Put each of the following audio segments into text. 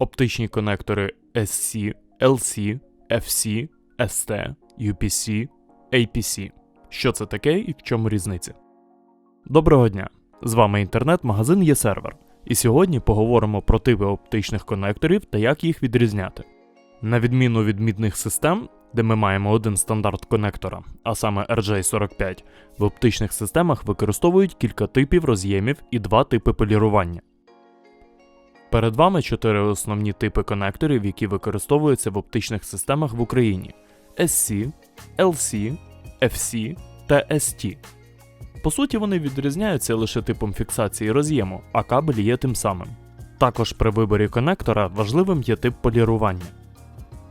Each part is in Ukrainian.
оптичні конектори SC, LC, FC, ST, UPC, APC. Що це таке і в чому різниця? Доброго дня! З вами інтернет-магазин ЄСервер. І сьогодні поговоримо про типи оптичних конекторів та як їх відрізняти. На відміну від мідних систем, де ми маємо один стандарт конектора, а саме RJ45, в оптичних системах використовують кілька типів роз'ємів і два типи полірування. Перед вами чотири основні типи конекторів, які використовуються в оптичних системах в Україні: SC, LC, FC та ST. По суті, вони відрізняються лише типом фіксації роз'єму, а кабель є тим самим. Також при виборі конектора важливим є тип полірування.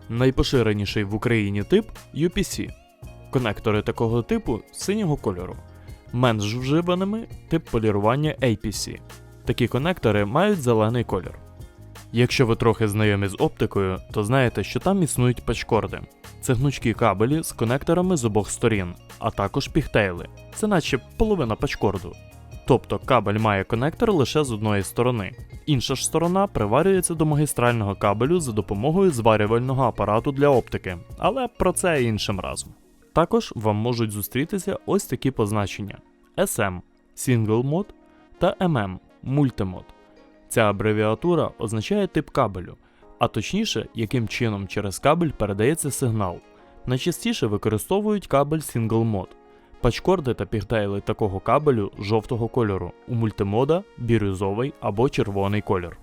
Найпоширеніший в Україні тип UPC. Конектори такого типу синього кольору. Менш вживаними тип полірування APC. Такі конектори мають зелений колір. Якщо ви трохи знайомі з оптикою, то знаєте, що там існують пачкорди. Це гнучкі кабелі з конекторами з обох сторін, а також пігтейли. Це наче половина пачкорду. Тобто кабель має конектор лише з одної сторони. Інша ж сторона приварюється до магістрального кабелю за допомогою зварювального апарату для оптики, але про це іншим разом. Також вам можуть зустрітися ось такі позначення: SM Single Mode та MM Multimode. Ця абревіатура означає тип кабелю, а точніше, яким чином через кабель передається сигнал. Найчастіше використовують кабель Single Mode. Пачкорди та пігтейли такого кабелю жовтого кольору, у мультимода бірюзовий або червоний колір.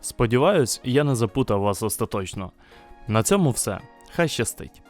Сподіваюсь, я не запутав вас остаточно. На цьому все. Хай щастить!